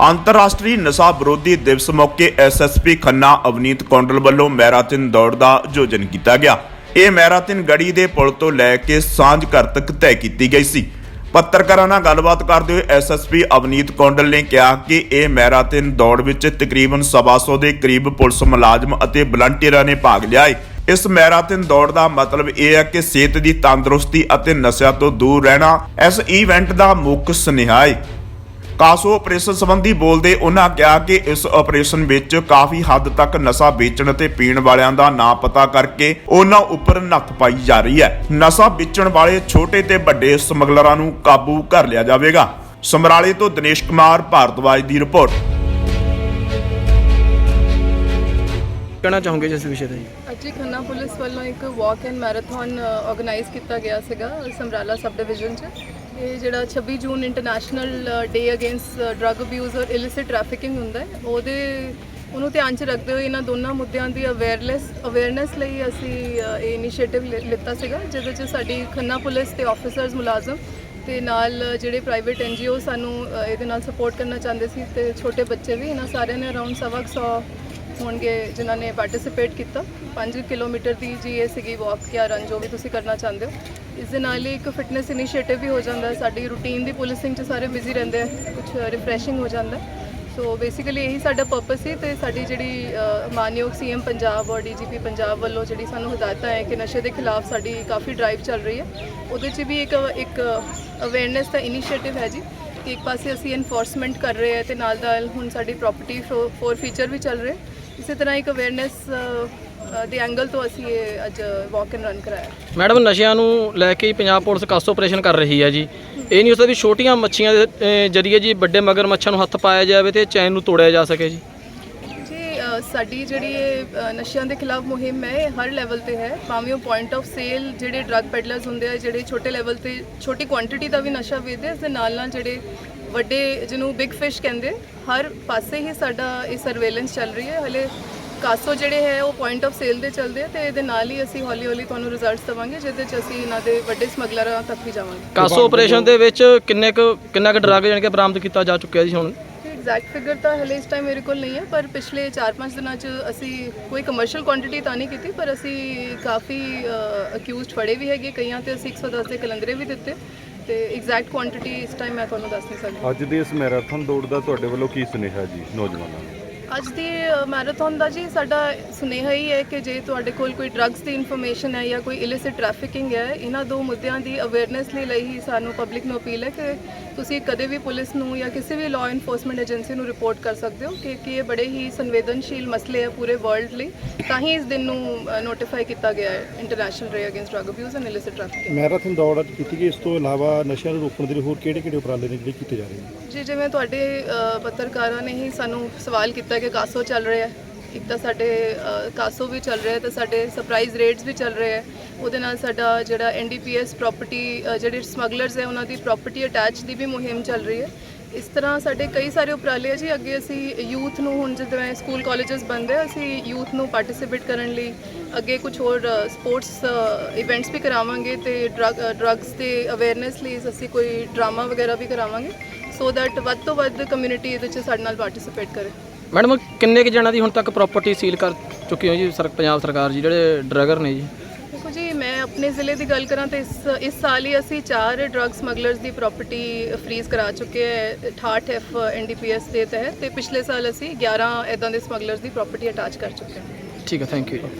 ਅੰਤਰਰਾਸ਼ਟਰੀ ਨਸ਼ਾ ਵਿਰੋਧੀ ਦਿਵਸ ਮੌਕੇ ਐਸਐਸਪੀ ਖੰਨਾ, ਅਵਨੀਤ ਕੌਂਡਲ ਵੱਲੋਂ ਮੈਰਾਥਨ ਦੌੜ ਦਾ ਆਯੋਜਨ ਕੀਤਾ ਗਿਆ। ਇਹ ਮੈਰਾਥਨ ਗੜੀ ਦੇ ਪੁਲ ਤੋਂ ਲੈ ਕੇ ਸਾਂਝ ਘਰ ਤੱਕ ਤੈਅ ਕੀਤੀ ਗਈ ਸੀ। ਪੱਤਰਕਾਰਾਂ ਨਾਲ ਗੱਲਬਾਤ ਕਰਦੇ ਹੋਏ ਐਸਐਸਪੀ ਅਵਨੀਤ ਕੌਂਡਲ ਨੇ ਕਿਹਾ ਕਿ ਇਹ ਮੈਰਾਥਨ ਦੌੜ ਵਿੱਚ ਤਕਰੀਬਨ 125 ਦੇ ਕਰੀਬ ਪੁਲਿਸ ਮੁਲਾਜ਼ਮ ਅਤੇ ਵਲੰਟੀਅਰਾਂ ਨੇ ਭਾਗ ਲਿਆ ਹੈ ਇਸ ਮੈਰਾਥਨ ਦੌੜ ਦਾ ਮਤਲਬ ਇਹ ਹੈ ਕਿ ਸਿਹਤ ਦੀ ਤੰਦਰੁਸਤੀ ਅਤੇ ਨਸ਼ਿਆਂ ਤੋਂ ਦੂਰ ਰਹਿਣਾ। ਇਸ ਇਵੈਂਟ ਦਾ ਮੁੱਖ ਸੁਨੇਹਾ ਹੈ ਕਾਸੋ ਆਪਰੇਸ਼ਨ ਸੰਬੰਧੀ ਬੋਲਦੇ ਉਹਨਾਂ ਕਿਹਾ ਕਿ ਇਸ ਆਪਰੇਸ਼ਨ ਵਿੱਚ ਕਾਫੀ ਹੱਦ ਤੱਕ ਨਸ਼ਾ ਵੇਚਣ ਅਤੇ ਪੀਣ ਵਾਲਿਆਂ ਦਾ ਨਾਂ ਪਤਾ ਕਰਕੇ ਉਹਨਾਂ ਉੱਪਰ ਨੱਥ ਪਾਈ ਜਾ ਰਹੀ ਹੈ। ਨਸ਼ਾ ਵੇਚਣ ਵਾਲੇ ਛੋਟੇ ਤੇ ਵੱਡੇ ਸਮਗਲਰਾਂ ਨੂੰ ਕਾਬੂ ਕਰ ਲਿਆ ਜਾਵੇਗਾ। ਸਮਰਾਲੇ ਤੋਂ ਦਿਨੇਸ਼ ਕੁਮਾਰ ਭਾਰਤਵਾਜ ਦੀ ਰਿਪੋਰਟ। ਕਹਿਣਾ ਚਾਹੋਗੇ ਜਿਸ ਵਿਸ਼ੇ ਤੇ ਹੀ ਖੰਨਾ ਪੁਲਿਸ ਵੱਲੋਂ ਇੱਕ ਵਾਕ ਐਂਡ ਮੈਰਾਥਨ ਆਰਗੇਨਾਈਜ਼ ਕੀਤਾ ਗਿਆ ਸੀਗਾ ਸਮਰਾਲਾ ਸਬ ਡਿਵੀਜ਼ਨ 'ਚ। ਇਹ ਜਿਹੜਾ 26 June international day against drug abuse ਔਰ ਇਲਿਸਿਟ ਟ੍ਰੈਫਿਕਿੰਗ ਹੁੰਦਾ ਹੈ, ਉਹਦੇ, ਉਹਨੂੰ ਧਿਆਨ 'ਚ ਰੱਖਦੇ ਹੋਏ ਇਹਨਾਂ ਦੋਨਾਂ ਮੁੱਦਿਆਂ ਦੀ ਅਵੇਅਰਨੈਸ ਅਵੇਅਰਨੈਸ ਲਈ ਅਸੀਂ ਇਹ ਇਨੀਸ਼ੀਏਟਿਵ ਲਿੱਤਾ ਸੀਗਾ, ਜਿਹਦੇ 'ਚ ਸਾਡੀ ਖੰਨਾ ਪੁਲਿਸ ਤੇ ਆਫੀਸਰਸ ਮੁਲਾਜ਼ਮ ਤੇ ਨਾਲ ਜਿਹੜੇ ਪ੍ਰਾਈਵੇਟ ਐਨਜੀਓ ਸਾਨੂੰ ਇਹਦੇ ਨਾਲ ਸਪੋਰਟ ਕਰਨਾ ਚਾਹੁੰਦੇ ਸੀ ਤੇ ਛੋਟੇ ਬੱਚੇ ਵੀ, ਇਹਨਾਂ ਸਾਰਿਆਂ ਨੇ ਅਰਾਊਂਡ ਸਵਾ ਕੁ ਸੌ ਹੋਣਗੇ ਜਿਨ੍ਹਾਂ ਨੇ ਪਾਰਟਿਸਿਪੇਟ ਕੀਤਾ। 5 ਕਿਲੋਮੀਟਰ ਦੀ ਜੀ ਇਹ ਸੀਗੀ ਵਾਕ ਜਾਂ ਰਨ ਜੋ ਵੀ ਤੁਸੀਂ ਕਰਨਾ ਚਾਹੁੰਦੇ ਹੋ। ਇਸ ਦੇ ਨਾਲ ਹੀ ਇੱਕ ਫਿਟਨੈਸ ਇਨੀਸ਼ੀਏਟਿਵ ਵੀ ਹੋ ਜਾਂਦਾ ਸਾਡੀ ਰੂਟੀਨ ਦੀ ਪੁਲਿਸਿੰਗ 'ਚ ਸਾਰੇ ਬਿਜ਼ੀ ਰਹਿੰਦੇ ਆ। ਕੁਝ ਰਿਫਰੈਸ਼ਿੰਗ ਹੋ ਜਾਂਦਾ ਸੋ ਬੇਸਿਕਲੀ ਇਹੀ ਸਾਡਾ ਪਰਪਸ ਸੀ ਤੇ ਸਾਡੀ ਜਿਹੜੀ ਅ, ਮਾਨਯੋਗ ਸੀਐਮ ਪੰਜਾਬ ਔਰ ਡੀਜੀਪੀ ਪੰਜਾਬ ਵੱਲੋਂ ਜਿਹੜੀ ਸਾਨੂੰ ਹਦਾਇਤਾਂ ਹੈ ਕਿ ਨਸ਼ੇ ਦੇ ਖਿਲਾਫ ਸਾਡੀ ਕਾਫੀ ਡਰਾਈਵ ਚੱਲ ਰਹੀ ਹੈ। ਉਹਦੇ 'ਚ ਵੀ ਇੱਕ ਇੱਕ ਅਵੇਅਰਨੈਸ ਦਾ ਇਨੀਸ਼ੀਏਟਿਵ ਹੈ ਜੀ ਕਿ ਇੱਕ ਪਾਸੇ ਅਸੀਂ ਐਨਫੋਰਸਮੈਂਟ ਕਰ ਰਹੇ ਹਾਂ ਤੇ ਨਾਲ ਨਾਲ ਹੁਣ ਸਾਡੀ ਪ੍ਰਾਪਰਟੀ ਫੋਰ ਫੀਚਰ ਵੀ ਚੱਲ ਰਿਹਾ ਇਸੇ ਤਰ੍ਹਾਂ ਇੱਕ ਅਵੇਅਰਨੈਸ ਦੇ ਐਂਗਲ ਤੋਂ ਅਸੀਂ ਇਹ ਅੱਜ ਵਾਕ ਐਂਡ ਰਨ ਕਰਾਇਆ। ਮੈਡਮ ਨਸ਼ਿਆਂ ਨੂੰ ਲੈ ਕੇ ਹੀ ਪੰਜਾਬ ਪੁਲਿਸ ਕਾਸੋ ਆਪਰੇਸ਼ਨ ਕਰ ਰਹੀ ਹੈ ਜੀ। ਇਹ ਨਹੀਂ ਹੁੰਦਾ ਵੀ ਛੋਟੀਆਂ ਮੱਛੀਆਂ ਦੇ ਅਹ, ਜਰੀਏ ਜੀ ਵੱਡੇ ਮਗਰ ਮੱਛਾਂ ਨੂੰ ਹੱਥ ਪਾਇਆ ਜਾਵੇ ਤੇ ਚੈਨ ਨੂੰ ਤੋੜਿਆ ਜਾ ਸਕੇ ਜੀ। ਜੀ ਅ, ਸਾਡੀ ਜਿਹੜੀ ਇਹ ਅ, ਨਸ਼ਿਆਂ ਦੇ ਖਿਲਾਫ ਮੁਹਿੰਮ ਹੈ ਇਹ ਹਰ ਲੈਵਲ ਤੇ ਹੈ। ਭਾਵੇਂ ਉਹ ਪੁਆਇੰਟ ਆਫ ਸੇਲ ਜਿਹੜੇ ਡਰੱਗ ਪੈਡਲਰਸ ਹੁੰਦੇ ਆ ਜਿਹੜੇ ਛੋਟੇ ਲੈਵਲ ਤੇ ਛੋਟੀ ਕੁਆਂਟੀਟੀ ਦਾ ਵੀ ਨਸ਼ਾ ਵੇਚਦੇ ਆ, ਇਸ ਦੇ ਨਾਲ ਨਾਲ ਜਿਹੜੇ ਵੱਡੇ ਜਿਹਨੂੰ ਬਿਗ ਫਿਸ਼ ਕਹਿੰਦੇ ਹਰ ਪਾਸੇ ਹੀ ਸਾਡਾ ਇਹ ਸਰਵੇਲੈਂਸ ਚੱਲ ਰਹੀ ਹੈ। ਹਲੇ ਕਾਸੋ ਜਿਹੜੇ ਹੈ ਉਹ ਪੁਆਇੰਟ ਆਫ ਸੇਲ ਦੇ ਚੱਲਦੇ ਆ ਤੇ ਇਹਦੇ ਨਾਲ ਹੀ ਅਸੀਂ ਹੌਲੀ ਹੌਲੀ ਤੁਹਾਨੂੰ ਰਿਜ਼ਲਟਸ ਦਵਾਂਗੇ ਜਿਹਦੇ ਚ ਅਸੀਂ ਇਹਨਾਂ ਦੇ ਵੱਡੇ ਸਮਗਲਰਾਂ ਤੱਕ ਵੀ ਜਾਵਾਂਗੇ। ਕਾਸੋ ਆਪਰੇਸ਼ਨ ਦੇ ਵਿੱਚ ਕਿੰਨੇ ਕੁ ਕਿੰਨਾ ਕੁ ਡਰੱਗ ਜਾਣੀ ਕਿ ਬਰਾਮਦ ਕੀਤਾ ਜਾ ਚੁੱਕਿਆ ਜੀ ਹੁਣ? ਐਗਜ਼ੈਕਟ ਫਿਗਰ ਤਾਂ ਹਲੇ ਇਸ ਟਾਈਮ ਮੇਰੇ ਕੋਲ ਨਹੀਂ ਹੈ ਪਰ ਪਿਛਲੇ 4-5 ਦਿਨਾਂ 'ਚ ਅਸੀਂ ਕੋਈ ਕਮਰਸ਼ੀਅਲ ਕੁਆਂਟੀਟੀ ਤਾਂ ਨਹੀਂ ਕੀਤੀ ਪਰ ਅਸੀਂ ਕਾਫੀ ਅਕਿਊਜ਼ਡ ਫੜੇ ਵੀ ਹੈਗੇ ਕਈਆਂ ਤੇ ਅਸੀਂ 110 ਦੇ ਕਲੰਦਰੇ ਵੀ ਦਿੱਤੇ। ਤੇ ਐਗਜ਼ੈਕਟ ਕੁਆਂਟੀਟੀ ਇਸ ਟਾਈਮ ਮੈਂ ਤੁਹਾਨੂੰ ਦੱਸ ਨਹੀਂ ਸਕਦੀ। ਅੱਜ ਦੀ ਇਸ ਮੈਰਾਥਨ ਦੌੜ ਦਾ ਤੁਹਾਡੇ ਵੱਲੋਂ ਕੀ ਸੁਨੇਹਾ ਜੀ ਨੌਜਵਾਨਾਂ ਨੂੰ? ਅੱਜ ਦੀ ਮੈਰਾਥਨ ਦਾ ਜੀ ਸਾਡਾ ਸੁਨੇਹਾ ਹੀ ਹੈ ਕਿ ਜੇ ਤੁਹਾਡੇ ਕੋਲ ਕੋਈ ਡਰੱਗਸ ਦੀ ਇਨਫੋਰਮੇਸ਼ਨ ਹੈ ਜਾਂ ਕੋਈ ਇਲਿਸਿਟ ਟ੍ਰੈਫਿਕਿੰਗ ਹੈ ਇਹਨਾਂ ਦੋ ਮੁੱਦਿਆਂ ਦੀ ਅਵੇਅਰਨੈਸ ਲਈ ਲਈ ਹੀ ਸਾਨੂੰ ਪਬਲਿਕ ਨੂੰ ਅਪੀਲ ਹੈ ਕਿ ਤੁਸੀਂ ਕਦੇ ਵੀ ਪੁਲਿਸ ਨੂੰ ਜਾਂ ਕਿਸੇ ਵੀ ਲਾਅ ਇਨਫੋਰਸਮੈਂਟ ਏਜੰਸੀ ਨੂੰ ਰਿਪੋਰਟ ਕਰ ਸਕਦੇ ਹੋ ਕਿ ਕਿ ਇਹ ਬੜੇ ਹੀ ਸੰਵੇਦਨਸ਼ੀਲ ਮਸਲੇ ਹੈ ਪੂਰੇ ਵਰਲਡ ਲਈ। ਤਾਂ ਹੀ ਇਸ ਦਿਨ ਨੂੰ ਨੋਟੀਫਾਈ ਕੀਤਾ ਗਿਆ ਹੈ international day against drug abuse and illicit trafficking marathon ਦੌੜ ਅੱਜ ਕੀਤੀ ਗਈ ਇਸ ਤੋਂ ਇਲਾਵਾ ਨਸ਼ਿਆਂ ਨੂੰ ਰੋਕਣ ਦੇ ਲਈ ਹੋਰ ਕਿਹੜੇ ਕਿਹੜੇ ਉਪਰਾਲੇ ਨੇ ਜਿਹੜੇ ਕੀਤੇ ਜਾ ਰਹੇ ਨੇ? ਜੀ ਜਿਵੇਂ ਤੁਹਾਡੇ ਪੱਤਰਕਾਰਾਂ ਨੇ ਹੀ ਸਾਨੂੰ ਸਵਾਲ ਕੀਤਾ ਕਿ ਕਾਸੋ ਚੱਲ ਰਿਹਾ ਹੈ। ਇੱਕ ਤਾਂ ਸਾਡੇ ਕਾਸੋ ਵੀ ਚੱਲ ਰਿਹਾ ਹੈ ਤੇ ਸਾਡੇ ਸਰਪ੍ਰਾਈਜ਼ ਰੇਡਸ ਵੀ ਚੱਲ ਰਹੇ ਹੈ। ਉਹਦੇ ਨਾਲ ਸਾਡਾ ਜਿਹੜਾ ਐਨਡੀਪੀਐਸ ਪ੍ਰਾਪਰਟੀ ਜਿਹੜੇ ਸਮਗਲਰਸ ਹੈ, ਉਹਨਾਂ ਦੀ ਪ੍ਰਾਪਰਟੀ ਅਟੈਚ ਦੀ ਵੀ ਮੁਹਿੰਮ ਚੱਲ ਰਹੀ ਹੈ। ਇਸ ਤਰ੍ਹਾਂ ਸਾਡੇ ਕਈ ਸਾਰੇ ਉਪਰਾਲੇ ਆ ਜੀ। ਅੱਗੇ ਅਸੀਂ ਯੂਥ ਨੂੰ ਹੁਣ ਜਿੱਦਾਂ ਸਕੂਲ ਕਾਲਜਸ ਬੰਦੇ ਹੈ, ਅਸੀਂ ਯੂਥ ਨੂੰ ਪਾਰਟਿਸਿਪੇਟ ਕਰਨ ਲਈ ਅੱਗੇ ਕੁਝ ਹੋਰ ਸਪੋਰਟਸ ਇਵੈਂਟਸ ਵੀ ਕਰਾਵਾਂਗੇ ਤੇ ਡਰੱਗਸ ਤੇ ਅਵੇਅਰਨੈਸ ਲਈ ਅਸੀਂ ਕੋਈ ਡਰਾਮਾ ਵਗੈਰਾ ਵੀ ਕਰਾਵਾਂਗੇ। ਸੋ ਦੈਟ ਵੱਧ ਤੋਂ ਵੱਧ ਕਮਿਊਨਿਟੀ ਇਹਦੇ ਵਿੱਚ ਸਾਡੇ ਨਾਲ ਪਾਰਟਿਸਿਪੇਟ ਕਰੇ। ਮੈਡਮ ਕਿੰਨੇ ਕੁ ਜਣਾਂ ਦੀ ਹੁਣ ਤੱਕ ਪ੍ਰਾਪਰਟੀ ਸੀਲ ਕਰ ਚੁੱਕੀ ਹੋ ਜੀ ਸਰ ਪੰਜਾਬ ਸਰਕਾਰ ਜੀ ਜਿਹੜੇ ਡਰੱਗਰ ਨੇ ਜੀ? ਦੇਖੋ ਜੀ ਮੈਂ ਆਪਣੇ ਜ਼ਿਲ੍ਹੇ ਦੀ ਗੱਲ ਕਰਾਂ ਤਾਂ ਇਸ ਇਸ ਸਾਲ ਹੀ ਅਸੀਂ ਚਾਰ ਡਰੱਗ ਸਮਗਲਰਸ ਦੀ ਪ੍ਰਾਪਰਟੀ ਫ੍ਰੀਜ਼ ਕਰਾ ਚੁੱਕੇ ਹੈ 68 ਐਫ ਐਨਡੀਪੀਐਸ ਦੇ ਤਹਿਤ ਤੇ ਪਿਛਲੇ ਸਾਲ ਅਸੀਂ 11 ਇਦਾਂ ਦੇ ਸਮਗਲਰਸ ਦੀ ਪ੍ਰਾਪਰਟੀ ਅਟੈਚ ਕਰ ਚੁੱਕੇ ਹਾਂ। ਠੀਕ ਹੈ ਥੈਂਕ ਯੂ